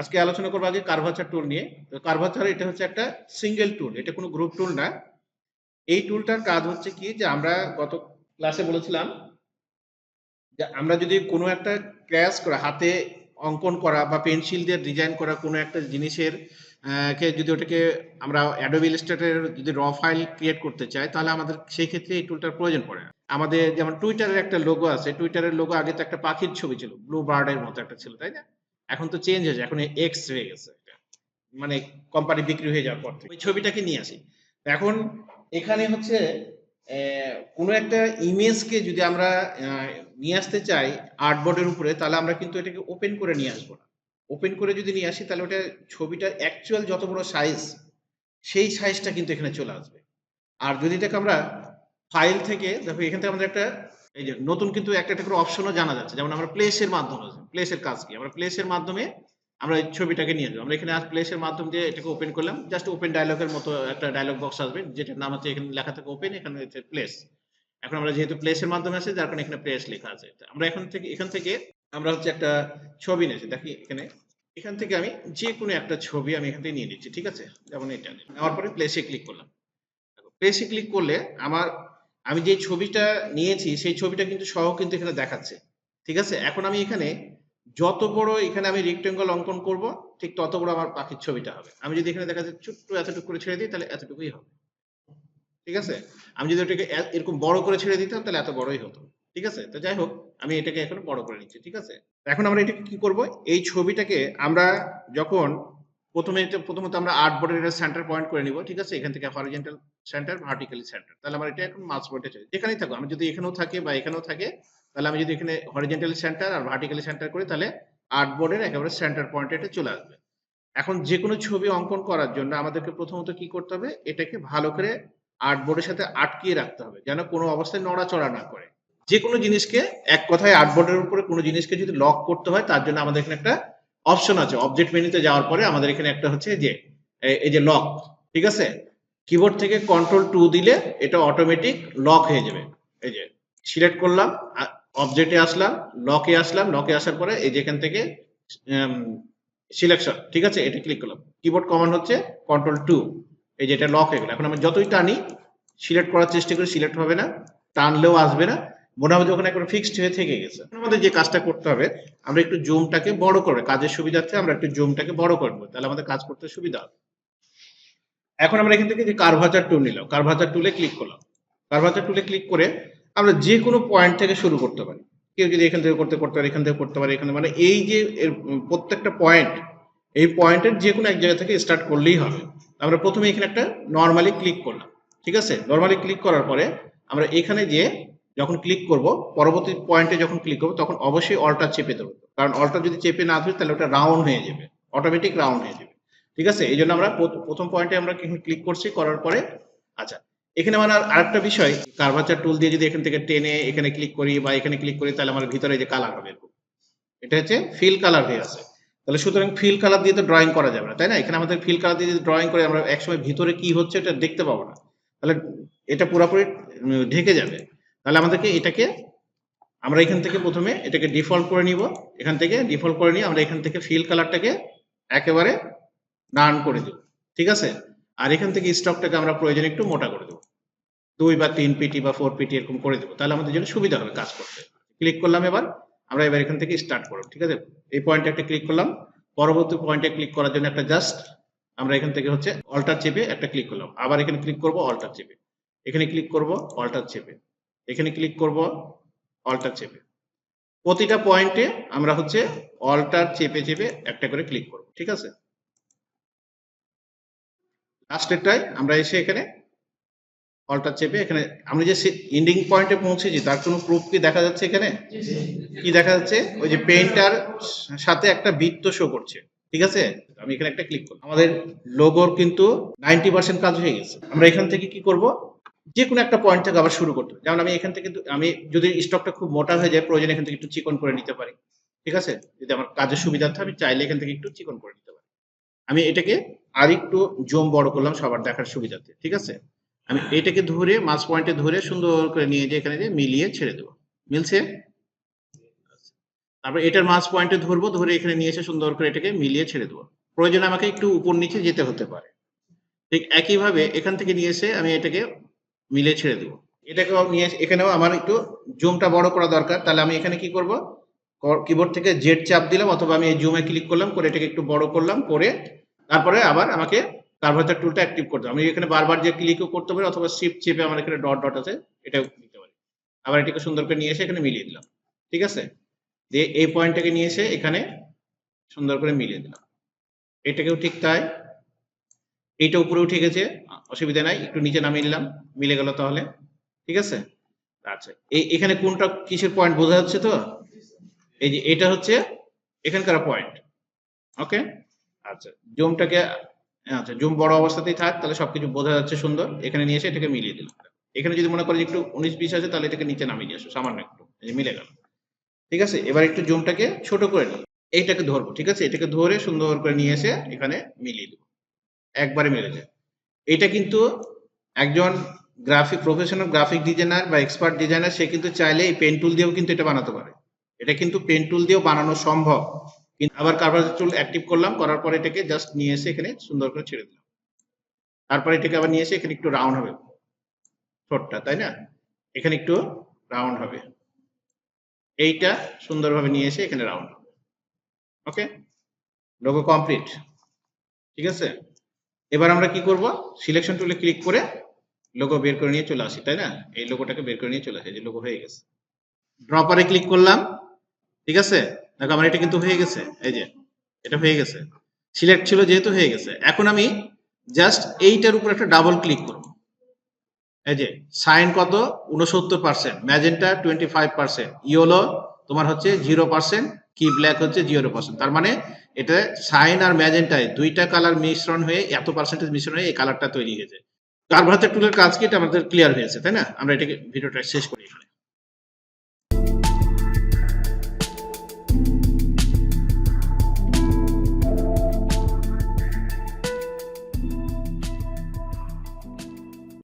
আজকে আলোচনা করব আগে কার্ভাচার টুল নিয়ে। কার্ভাচার এটা হচ্ছে একটা সিঙ্গেল টুল এটা কোনো গ্রুপ টুল না। এই টুলটার কাজ হচ্ছে কি যে আমরা গত ক্লাসে বলেছিলাম যে আমরা যদি কোনো একটা ক্র্যাশ করা হাতে অঙ্কন করা বা পেন্সিল দিয়ে ডিজাইন করা কোনো একটা জিনিসের কে যদি ওটাকে আমরা অ্যাডোবি ইলাস্ট্রেটর যদি র ফাইল ক্রিয়েট করতে চাই, তাহলে আমাদের সেই ক্ষেত্রে এই টুলটার প্রয়োজন পড়ে আমাদের যেমন টুইটারের একটা লোগো আছে টুইটারের লোগো আগে তো একটা পাখির ছবি ছিল ব্লু বার্ডের মতো একটা ছিল, তাই না? এখন তো চেঞ্জ হয়েছে, এখন এক্স হয়ে গেছে মানে কোম্পানি বিক্রি হয়ে যাওয়ার পর থেকে। ওই ছবিটাকে নিয়ে আসি। এখন এখানে হচ্ছে কোনো একটা ইমেজকে যদি আমরা নিয়ে আসতে চাই আর্টবোর্ডের উপরে, তাহলে আমরা কিন্তু এটাকে ওপেন করে নিয়ে আসব না। ওপেন করে যদি নিয়ে আসি, তাহলে ওটা ছবিটার অ্যাকচুয়াল যত বড় সাইজ সেই সাইজটা কিন্তু এখানে চলে আসবে। আর যদি এটাকে আমরা ফাইল থেকে, দেখো এখান থেকে আমাদের একটা এই যে নতুন কিন্তু একটা একটা করে অপশনও জানা যাচ্ছে। যেমন আমরা প্লেসের মাধ্যমে প্লেসের কাজ কি? আমরা প্লেসের মাধ্যমে আমরা এই ছবিটাকে নিয়ে যাব। আমরা এখানে আজ প্লেসের মাধ্যম দিয়ে এটাকে ওপেন করলাম। জাস্ট ওপেন ডায়লগের মতো একটা ডায়লগ বক্স আসবে। যেটার নাম হচ্ছে এখানে লেখা থাকে ওপেন এখানে হচ্ছে প্লেস এখন আমরা যেহেতু প্লেসের মাধ্যমে আছে, যার কারণে এখানে প্লেস লেখা আছে। আমরা এখান থেকে এখান থেকে আমরা হচ্ছে একটা ছবি নিয়েছি। দেখি এখানে। এখান থেকে আমি যে কোনো একটা ছবি আমি এখান থেকে নিয়ে নিচ্ছি, ঠিক আছে? যেমন এটা। নেওয়ার পরে প্লেসে ক্লিক করলাম। প্লেসে ক্লিক করলে আমার আমি যে ছবিটা নিয়েছি, সেই ছবিটা কিন্তু সহ কিন্তু এখানে দেখাচ্ছে। ঠিক আছে? এখন আমি এখানে যত বড় এখানে আমি রেক্টেঙ্গল অঙ্কন করব, ঠিক তত বড় আমার পাখির ছবিটা হবে। আমি যদি এখানে দেখা যাচ্ছে ছোট্ট এতটুকু করে ছেড়ে দিই, তাহলে এতটুকুই হবে। ঠিক আছে? আমি যদি ওটাকে এরকম বড় করে ছেড়ে দিতাম, তাহলে এত বড়ই হতো। ঠিক আছে? তো যাই হোক, আমি এটাকে এখন বড় করে নিচ্ছি। ঠিক আছে? এখন আমরা এটাকে কি করব? এই ছবিটাকে আমরা যখন প্রথমে প্রথমত আমরা আর্ট বোর্ডের এটা সেন্টার পয়েন্ট করে নিব, ঠিক আছে? এখান থেকে হরিজেন্টাল সেন্টার ভার্টিক্যালি সেন্টার তাহলে আমার এটা এখন মাস পয়েন্টে চলে যেখানেই থাকো আমি যদি এখানেও থাকে বা এখানেও থাকে, তাহলে আমি যদি এখানে হরিজেন্টালি সেন্টার আর ভার্টিক্যালি সেন্টার করি, তাহলে আর্ট বোর্ডের একেবারে সেন্টার পয়েন্টে এটা চলে আসবে। এখন যে কোনো ছবি অঙ্কন করার জন্য আমাদেরকে প্রথমত কি করতে হবে? এটাকে ভালো করে আর্ট বোর্ডের সাথে আটকিয়ে রাখতে হবে, যেন কোনো অবস্থায় নড়াচড়া না করে। যে কোনো জিনিসকে এক কথায় আর্ট বোর্ডের উপরে কোনো জিনিসকে যদি লক করতে হয়, তার জন্য আমাদের এখানে একটা অপশন আছে অবজেক্ট মেনুতে যাওয়ার পরে আমাদের এখানে একটা হচ্ছে যে এই যে লক ঠিক আছে? কিবোর্ড থেকে কন্ট্রোল টু দিলে এটা অটোমেটিক লক হয়ে যাবে। এই যে সিলেক্ট করলাম অবজেক্টে আসলাম লকে আসলাম লকে আসার পরে এই যে এখান থেকে সিলেকশন ঠিক আছে? এটা ক্লিক করলাম। কিবোর্ড কমান্ড হচ্ছে কন্ট্রোল টু এই যে এটা লক হয়ে গেল। এখন আমি যতই টানি সিলেক্ট করার চেষ্টা করি সিলেক্ট হবে না, টানলেও আসবে না। মনে হবে যখন একবার ফিক্সড হয়ে থেকে গেছে। আমাদের যে কাজটা করতে হবে, আমরা একটু জুমটাকে বড় করে, কাজের সুবিধার্থে আমরা একটু জুমটাকে বড় করব, তাহলে আমাদের কাজ করতে সুবিধা হবে। এখন আমরা এখান থেকে যে কার্ভাচার টুল নিলাম কার্ভাচার টুলে ক্লিক করলাম। কার্ভাচার টুলে ক্লিক করে আমরা যে কোনো পয়েন্ট থেকে শুরু করতে পারি। কেউ যদি এখান থেকে করতে করতে পারে, এখান থেকে করতে পারে, এখানে মানে এই যে এর প্রত্যেকটা পয়েন্ট এই পয়েন্টের যে কোনো এক জায়গা থেকে স্টার্ট করলেই হবে। আমরা প্রথমে এখানে একটা নর্মালি ক্লিক করলাম, ঠিক আছে? নর্মালি ক্লিক করার পরে আমরা এখানে যে যখন ক্লিক করব, পরবর্তী পয়েন্টে যখন ক্লিক করব, তখন অবশ্যই অলটা চেপে দেবো কারণ অলটা যদি চেপে না ধরি, তাহলে ওটা রাউন্ড হয়ে যাবে। অটোমেটিক রাউন্ড হয়ে যাবে। ঠিক আছে? এই জন্য আমরা প্রথ- প্রথম পয়েন্টে আমরা ক্লিক করছি, করার পরে আচ্ছা। এখানে আমার আর- আরেকটা বিষয় কার্ভাচার টুল দিয়ে যদি এখান থেকে টেনে এখানে ক্লিক করি বা এখানে ক্লিক করি, তাহলে আমার ভিতরে যে কালার হবে, এটা হচ্ছে ফিল কালার হয়ে আছে। তাহলে সুতরাং ফিল কালার দিয়ে তো ড্রয়িং করা যাবে না, তাই না? এখানে আমাদের ফিল কালার দিয়ে যদি ড্রয়িং করে, আমরা একসময় ভিতরে কি হচ্ছে, এটা দেখতে পাবো না। তাহলে এটা পুরোপুরি ঢেকে যাবে। তাহলে আমাদেরকে এটাকে আমরা এখান থেকে প্রথমে এটাকে ডিফল্ট করে নিব। এখান থেকে ডিফল্ট করে নিয়ে আমরা এখান থেকে ফিল কালারটাকে একেবারে ডান করে দেব। ঠিক আছে? আর এখান থেকে স্টকটাকে আমরা প্রয়োজন একটু মোটা করে দেবো। দুই বা তিন পিটি বা ফোর পিটি এরকম করে দেবো। তাহলে আমাদের জন্য সুবিধা হবে কাজ করতে। ক্লিক করলাম এবার। আমরা এবার এখান থেকে স্টার্ট করব। ঠিক আছে? এই পয়েন্টে একটা ক্লিক করলাম। পরবর্তী পয়েন্টে ক্লিক করার জন্য একটা জাস্ট আমরা এখান থেকে হচ্ছে অল্টার চেপে একটা ক্লিক করলাম। আবার এখানে ক্লিক করব অল্টার চেপে এখানে ক্লিক করব অল্টার চেপে এখানে ক্লিক করব অল্টার চেপে। প্রতিটা পয়েন্টে আমরা হচ্ছে অল্টার চেপে চেপে একটা করে ক্লিক করব ঠিক আছে? লাস্টেরটায় আমরা এসে এখানে অল্টার চেপে এখানে আমরা যে এন্ডিং পয়েন্টে পৌঁছেছি তার কোনো প্রুফ কি দেখা যাচ্ছে এখানে? কি দেখা যাচ্ছে? ওই যে পেইন্টার সাথে একটা বৃত্ত শো করছে ঠিক আছে? আমি এখানে একটা ক্লিক করব আমাদের লোগোর কিন্তু নাইনটি পার্সেন্ট কাজ হয়ে গেছে। আমরা এখান থেকে কি করব? যে কোনো একটা পয়েন্ট থেকে আবার শুরু করতে যেমন আমি এখান থেকে আমি যদি স্টকটা খুব মোটা হয়ে যায়, প্রয়োজন এখান থেকে একটু চিকন করে নিতে পারি। ঠিক আছে? যদি আমার কাজের সুবিধার্থে আমি চাইলে এখান থেকে একটু চিকন করে নিতে পারি। আমি এটাকে আর একটু জুম বড় করলাম সবার দেখার সুবিধার্থে। ঠিক আছে? আমি এটাকে ধরে মাস পয়েন্টে ধরে সুন্দর করে নিয়ে যে এখানে মিলিয়ে ছেড়ে দেবো। মিলছে? তারপর এটার মাস পয়েন্টে ধরবো, ধরে এখানে নিয়ে এসে সুন্দর করে এটাকে মিলিয়ে ছেড়ে দেবো। প্রয়োজনে আমাকে একটু উপর নিচে যেতে হতে পারে। ঠিক একইভাবে এখান থেকে নিয়ে এসে আমি এটাকে মিলিয়ে ছেড়ে দেবো। এটাকেও নিয়ে এখানেও আমার একটু জুমটা বড় করা দরকার। তাহলে আমি এখানে কি করব? কিবোর্ড থেকে জেড চাপ দিলাম অথবা আমি এই জুমে ক্লিক করলাম, করে এটাকে একটু বড় করলাম, করে তারপরে আবার আমাকে কার্ভাচার টুলটা অ্যাক্টিভ করতে আমি এখানে বারবার যে ক্লিকও করতে পারি অথবা শিফট চেপে আমার এখানে ডট ডট আছে, এটাও দিতে পারি। আবার এটাকে সুন্দর করে নিয়ে এসে এখানে মিলিয়ে দিলাম। ঠিক আছে? দিয়ে এই পয়েন্টটাকে নিয়ে এসে এখানে সুন্দর করে মিলিয়ে দিলাম। এটাকেও ঠিক তাই। এইটা উপরেও ঠিক আছে অসুবিধা নাই একটু নিচে নামিয়ে নিলাম মিলে গেল তাহলে ঠিক আছে? আচ্ছা। এই এখানে কোনটা কিসের পয়েন্ট বোঝা যাচ্ছে তো? এই যে এটা হচ্ছে এখানকার পয়েন্ট ওকে আচ্ছা। জুমটাকে আচ্ছা জুম বড় অবস্থাতেই থাক তাহলে সবকিছু বোঝা যাচ্ছে সুন্দর এখানে নিয়ে এসে এটাকে মিলিয়ে দিলাম। এখানে যদি মনে করি যে একটু উনিশ বিশ আছে তাহলে এটাকে নিচে নামিয়ে দিয়ে আসো সামান্য একটু মিলে গেল। ঠিক আছে? এবার একটু জুমটাকে ছোট করে নিই। এইটাকে ধরবো ঠিক আছে? এটাকে ধরে সুন্দর করে নিয়ে এসে এখানে মিলিয়ে দেবো। একবারে মিলে যায় এটা কিন্তু একজন গ্রাফিক প্রফেশনাল গ্রাফিক ডিজাইনার বা এক্সপার্ট ডিজাইনার সে কিন্তু চাইলে এই পেন টুল দিয়েও কিন্তু এটা বানাতে পারে। এটা কিন্তু পেন টুল দিয়েও বানানো সম্ভব। কিন্তু আবার কার্ভার টুল অ্যাক্টিভ করলাম, করার পরে এটাকে জাস্ট নিয়ে এসে এখানে সুন্দর করে ছেড়ে দিলাম। তারপরে এটাকে আবার নিয়ে এসে এখানে একটু রাউন্ড হবে। ঠোঁটটা, তাই না? এখানে একটু রাউন্ড হবে। এইটা সুন্দরভাবে নিয়ে এসে এখানে রাউন্ড হবে। ওকে লোগো কমপ্লিট ঠিক আছে? এবার আমরা কি করব? সিলেকশন টুলে ক্লিক করে লোগো বের করে নিয়ে চলে আসি, তাই না? এই লোগোটাকে বের করে নিয়ে চলে আসি যে লোগো হয়ে গেছে। ড্রপারে ক্লিক করলাম, ঠিক আছে? দেখো আমার এটা কিন্তু হয়ে গেছে, এই যে, এটা হয়ে গেছে। সিলেক্ট ছিল যেহেতু হয়ে গেছে। এখন আমি জাস্ট এইটার উপর একটা ডাবল ক্লিক করব। এই যে সাইন কত? উনসত্তর percent magenta twenty five percent yellow তোমার হচ্ছে জিরো পার্সেন্ট কি ব্ল্যাক হচ্ছে জিরো পার্সেন্ট তার মানে এটা সাইন আর ম্যাজেন্টায় দুইটা কালার মিশ্রণ হয়ে, এত পার্সেন্টেজ মিশ্রণ হয়ে এই কালারটা তৈরি হয়েছে। কার্বোহাইড্রেট টুলের কাজ কি? এটা আমাদের ক্লিয়ার হয়েছে তাই না? আমরা এটাকে ভিডিওটা শেষ করি।